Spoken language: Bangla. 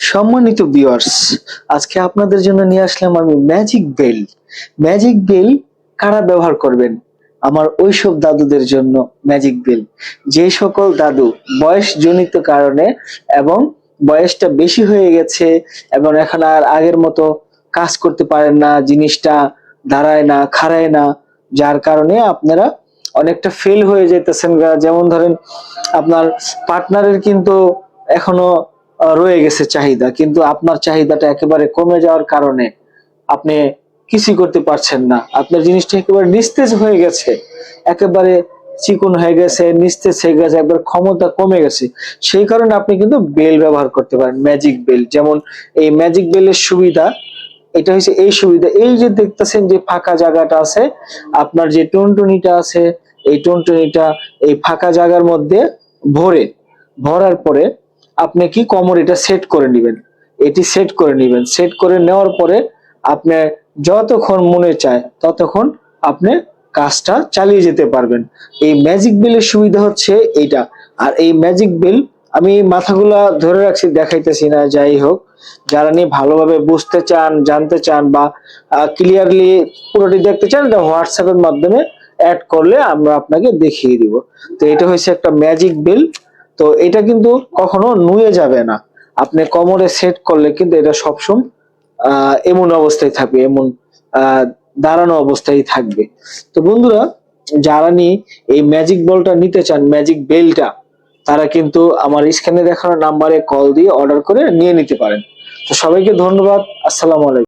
সম্মানিত ভিউয়ার্স আজকে আপনাদের জন্য নিয়ে আসলাম আমি ম্যাজিক বেল ম্যাজিক বেল কারা ব্যবহার করবেন? আমার ওইসব দাদুদের জন্য ম্যাজিক বেল যে সকল দাদু বয়স জনিত কারণে এবং বয়সটা বেশি হয়ে গেছে এবং এখন আর আগের মতো কাজ করতে পারেন না, জিনিসটা দাঁড়ায় না, খাড়ায় না, যার কারণে আপনারা অনেকটা ফেল হয়ে যেতেছেন যেমন ধরেন, আপনার পার্টনারের কিন্তু এখনও রয়ে গেছে চাহিদা, কিন্তু আপনার চাহিদাটা একেবারে কমে যাওয়ার কারণে আপনি কিছুই করতে পারছেন না। আপনার জিনিসটা একেবারে নিস্তেজ হয়ে গেছে, একেবারে চিকন হয়ে গেছে, নিস্তেজ হয়ে গেছে, একবার ক্ষমতা কমে গেছে। সেই কারণে আপনি কিন্তু বেল ব্যবহার করতে পারেন, ম্যাজিক বেল। যেমন এই ম্যাজিক বেলের সুবিধা, এটা হচ্ছে এই সুবিধা। এই যে দেখতেছেন যে ফাঁকা জায়গাটা আছে, আপনার যে টুনটুনিটা আছে, এই টুনটুনিটা এই ফাঁকা জায়গার মধ্যে ভরে, ভরার পরে আপনি কি কোমর এটা সেট করে নেবেন? এটি সেট করে নেবেন। সেট করে নেওয়ার পরে আপনি যতক্ষণ মনে চায় ততক্ষণ আপনি কাজটা চালিয়ে যেতে পারবেন। এই ম্যাজিক বেলের সুবিধা হচ্ছে এইটা। আর এই ম্যাজিক বেল আমি মাথাগুলা ধরে রাখছি, দেখাইতেছি না, যাই হোক। যারা নিয়ে ভালোভাবে বুঝতে চান, জানতে চান বা ক্লিয়ারলি পুরোটি দেখতে চান, এটা হোয়াটসঅ্যাপের মাধ্যমে অ্যাড করলে আমরা আপনাকে দেখিয়ে দিব। তো এটা হচ্ছে একটা ম্যাজিক বেল তো এটা কিন্তু কখনো নুয়ে যাবে না। আপনি কোমরে সেট করলে কিন্তু এটা সবসময় আহ, এমন অবস্থায় থাকবে এমন দাঁড়ানো অবস্থায় থাকবে। তো বন্ধুরা যারা নিয়ে এই ম্যাজিক বলটা নিতে চান ম্যাজিক বেলটা তারা কিন্তু আমার স্ক্রিনে দেখানো নাম্বারে কল দিয়ে অর্ডার করে নিয়ে নিতে পারেন। তো সবাইকে ধন্যবাদ আসসালামু আলাইকুম।